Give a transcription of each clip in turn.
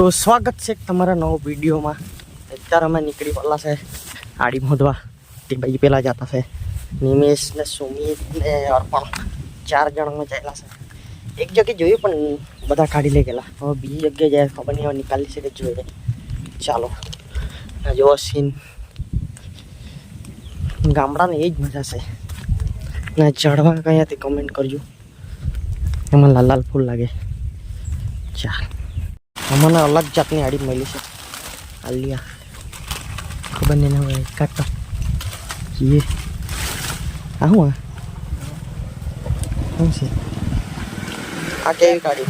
તો સ્વાગત છે તમારા નવો વિડીયોમાં. અત્યારે અમે નીકળી પડલા છે આડી મોધવા તે ભાઈ પહેલાં જતા છે. નિમેશ ને સુમિત ને અર્પણ, ચાર જણામાં જયેલા છે. એક જગ્યાએ જોયું પણ બધા કાઢી લઈ ગયેલા. હવે બીજી જગ્યાએ જાય, ખબર નહીં, હવે નીકાળી શકે જોઈએ ચાલો. આ જોવો સીન. ગામડાને એ જ મજા છે. ને ચડવા કયાથી કમેન્ટ કરજો. એમાં લાલ લાલ ફૂલ લાગે. ચાલ અમને અલગ જાતની આડી મળી છે. આલિયા ખબર નહીં હવે કાઢતો જીએ આ શું આ? શું છે? આ કેવી કાઢી?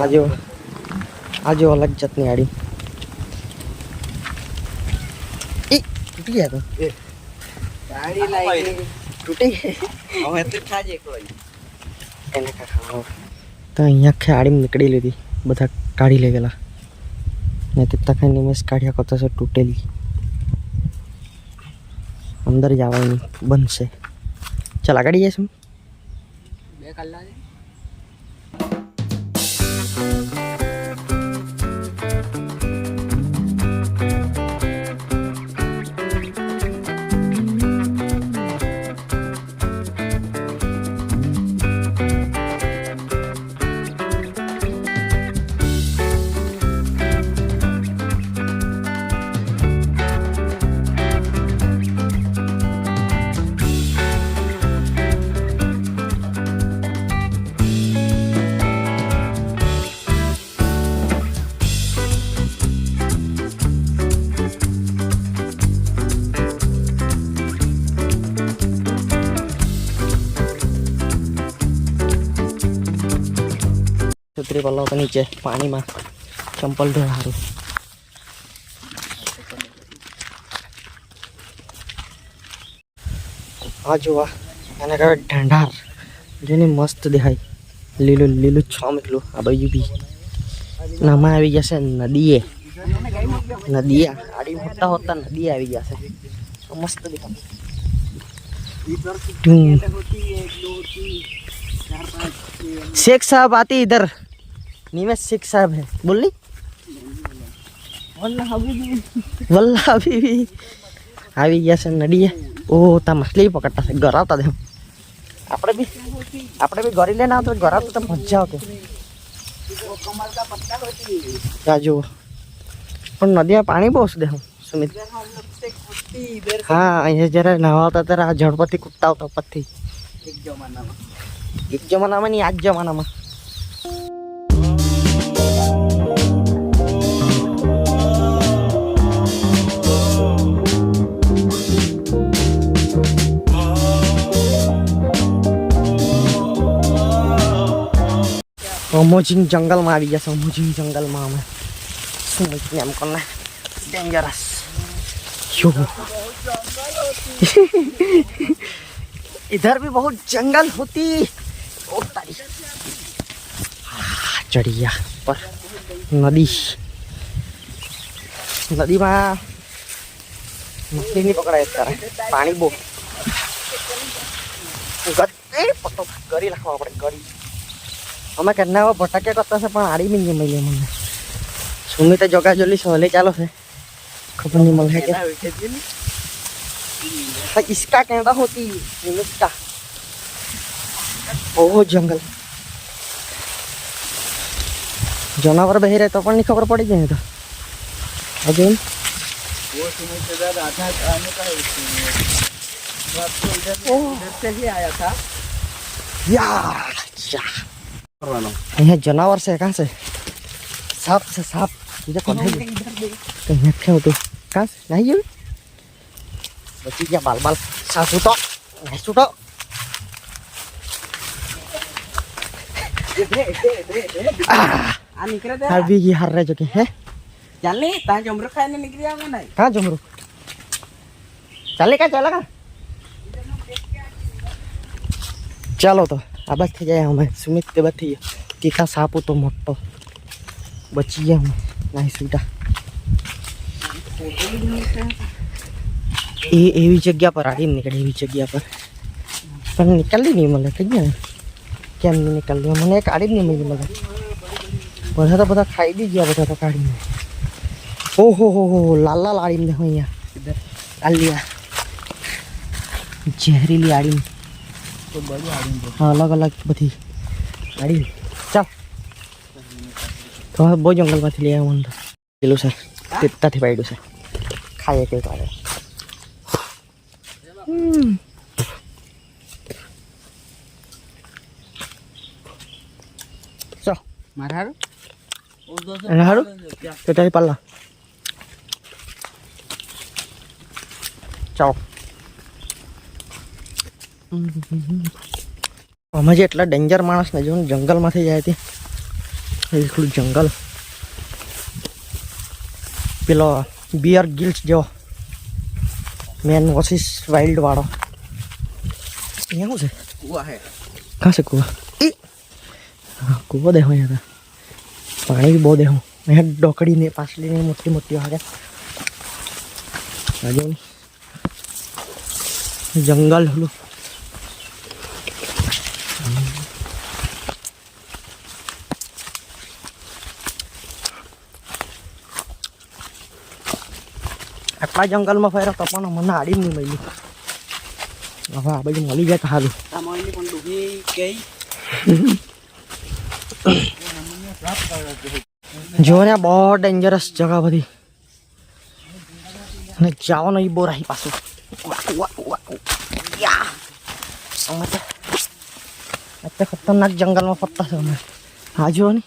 આ જો. આ જો અલગ જાતની આડી. એ તૂટી ગયા તો. ગાડી લાગી તૂટી ગઈ. હવે તો ખાજે કોઈ. એને કાંઈ તો અહીંયા આખી આડીમાં નીકળી લીધી બધા કાઢી લઈ ગયેલા ને તે તખાઈ નિમેશ કાઢ્યા કરતા છે તૂટેલી અંદર જવાની બનશે ચાલ આગળ જઈશું બે કલાક છત્રી પલ્લો તો નીચે પાણીમાં ચંપલ ધોવા સારું આ જોવા એને કહેવાય ઢંઢાર જેની મસ્ત દેખાય લીલું લીલું છ એટલું આ બાજુ બી નામાં આવી જશે નદીએ નદીએ આડી મોટા હોતા નદી આવી જશે તો મસ્ત દેખાય ઢૂં. शेख साहब आते इधर নিমেষ শেখ সাহেব। বললি? વલ્લા બીબી આવી ગયા છે નડીએ ઓ તા માછલી પકડતા છે ગરાવતા દેમ આપણે બી આપણે બી ગરી લઈને આવતો ગરાવતો તો મજા આવતો ત્યાં જુઓ પણ નદીમાં પાણી બહુ છે દેવું સુમિત હા અહીંયા જ્યારે નાવા હતા ત્યારે આ ઝડપથી કૂદતા આવતા પછી એક જમાનામાં એક જમાનામાં નહીં આજ જમાનામાં અમોજીન જંગલમાં આવી ગયા છે અમોજીન જંગલમાં અમે શું મહિને એમ કરને ડેન્જરસ यो इधर भी बहुत जंगल होती ओ तारी આ ચડિયા પર નદી નદીમાં મછલી નહીં પકડાય અત્યારે પાણી બહુ ગર એ પતો ગરી રાખવા પડે ગરી અમે કેના ભટક્યા કરતા છે પણ આડી બી નહીં મળી મને સુમિતે જોગા જોલી સહલે ચાલો છે ખબર નહીં મળે કે हाँ, इसका कहना होती निमिष का ओहो जंगल जनावर बही रहे तो पण नहीं खबर पड़ी जाए तो अजून वो तुम्हें इधर आधा आने का है उसमें तो आपको इधर ओह। इधर से ही आया था यार या કરવાનો અહીંયા જનાવર છે કાં છે સાપ છે સાપ બીજા કોણ અહીંયા થયું હતું કાં છે નાહી ગયું બચી ગયા બાલ બાલ સાપ છૂટો નાહી છૂટો આવી ગઈ હાર રહેજો કે હે ચાલે તા જમરૂ ખાઈને નીકળી આવો ને કાં જમરૂ ચાલે કાં ચાલે કાં ચાલો તો આ બસ થઈ જાય અમે સુમિત તે બસ થઈ ગયા તીખા સાપુ તો મોટો બચી ગયા અમે નાહી સુટા એ એવી જગ્યા પર આડી નીકળે એવી જગ્યા પર પણ નીકળલી નહીં મળે કઈ ને કેમ નહીં નીકળલી મને એક આડી જ નહીં મળી મળે બધા તો બધા ખાઈ બી ગયા બધા તો કાઢીને ઓહો હો હો લાલ લાલ આડીમ દેખો અહીંયા આલિયા ઝેરીલી આડીમ તો બધી આડીને જશે. હા અલગ અલગ બધી આડીમ ચાલ તો હવે બહુ જંગલમાંથી લઈ આવ્યા મને તો પેલું છે તેતાથી પાડ્યું છે ખાઈએ કે કાઢે ચાલ મારા હારું? ઓ તો છે. એના હારું? ક્યાં? તેતાથી પાડલા ચાલો અમે જે એટલા ડેન્જર માણસ ને જો ને જંગલમાંથી જાય તે એકલું જંગલ પેલો બિયર ગિલ્સ જેવો મેન વર્સિસ વાઇલ્ડ વાળો અહીંયા શું છે કૂવા હે. કાં છે કૂવા ઈ હા કૂવો દેખો અહીંયા તો પાણી બી બહુ દેખો અહીંયા ડોકડીને પાછલીને મોટી મોટી હારે આ જો ને. જંગલ હલું આટલા જંગલમાં ફર્યો તો પણ મને આડી નહીં મળ્યું હવે આ બાજુ મળી જાય તો સારું આ મોઈની પણ ડૂબી ગઈ. જો ને બહુ ડેન્જરસ જગા બધી અને જવાનો એ બહુ રહી પાછું ઉવા, ઉવા, ઉવા, ઉવા. યા. અમે તો અત્યારે ખતરનાક જંગલમાં ફરતા છે અમે હા જુઓ ને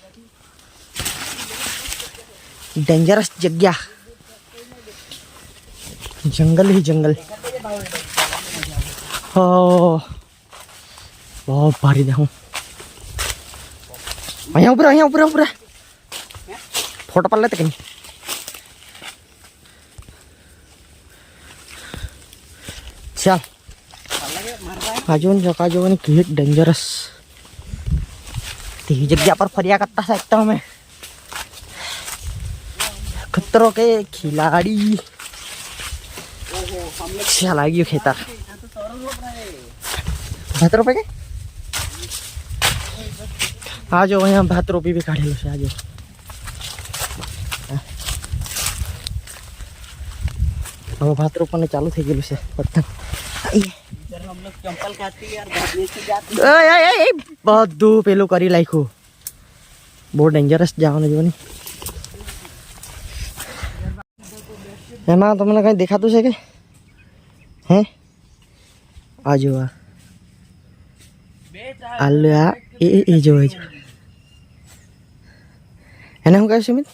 ડેન્જરસ જગ્યા જંગલ ही જંગલ હો બહુ ભારી દે હું અહીંયા ઉપર અહીંયા ઉપર ઉપર ફોટો પાડ લેતે કઈ ચાલ બાજુ ને જકા જોવાની કેવી ડેન્જરસ તેવી જગ્યા પર ફર્યા કરતા સાહેબ તો અમે ખતરો કે ખિલાડી શા લાગ્યું ખેતર ભાત રોપે કે આજો અહીંયા ભાત રોપી બી કાઢેલું છે આજો હવે ભાત રોપણ ચાલુ થઈ ગયેલું છે પતંગ બધું પેલું કરી નાખ્યું બહુ ડેન્જરસ જવાનું જોવાની એમાં તમને કંઈ દેખાતું છે કે હે આ જો આ આલુ આ એ એ- એ જો એ જો એને શું કહે છે મિત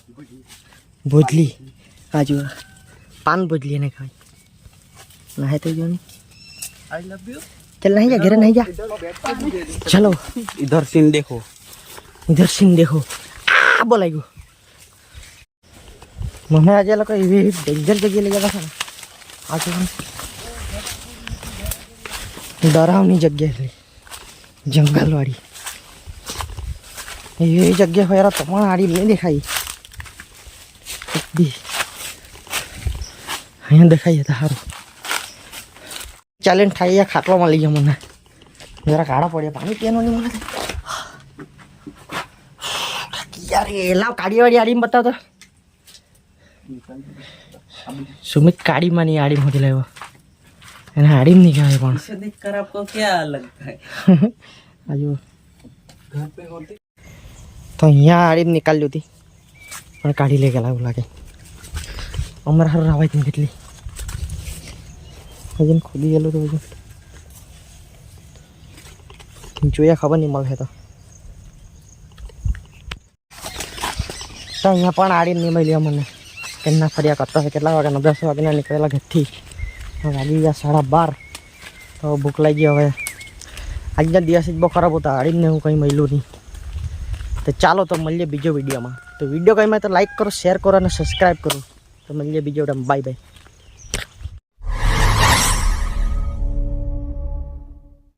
ભોજલી આ જો આ. પાન ભોજલી એને ખાય ના તો જો ને आई लव यू चल नहीं जा घेरे नहीं जा चलो इधर सीन देखो इधर सीन देखो आ बोलाई गो મને આજે લોકો એવી ડેન્જર જગ્યાએ લઈ જતા છે ને આ જો ને. ડરાવની જગ્યા છે જંગલવાળી એવી જગ્યા હોય તમારા આડી નહીં દેખાય. બી. અહીંયા દેખાય હતા સારું. ચાલે ખાઈ ગયા ખાટલો મળી ગયો મને. જરા કાઢો પડ્યા પાણી પીવાનું નહીં મને યાર એ લાવ કાળીવાળી આડીમ બતાવતો. સુમિત કાઢીમાં નહીં આડી મોટી લાવ્યો. એને આડીમ નહીં કહેવાય પણ इसे देखकर आपको क्या लगता है આજુ घर पे होती તો અહીંયા આડીમ નીકાળ્યું હતી પણ કાઢી લઈ ગયેલા એવું લાગે અમારે હારું રાવાય જ નહીં કેટલી હજી ખોદી ગયેલું તો હજુ જોયા ખબર નહીં મળે તો તો અહીંયા પણ આડીમ નહીં મળી મને કેમના ફર્યા કરતા હોય કેટલા વાગ્યાના દસ વાગ્યાના નીકળેલા ઘરથી હવે વાગી ગયા સાડા બાર તો ભૂખ લાગી હવે આજના દિવસ જ બહુ ખરાબ હતા આડીને હું કંઈ મળ્યું નહીં તો ચાલો તો મળીએ બીજો વિડીયોમાં તો વીડિયો ગમે તો લાઈક કરો શેર કરો અને સબસ્ક્રાઈબ કરો તો મળીએ બીજો બાય બાય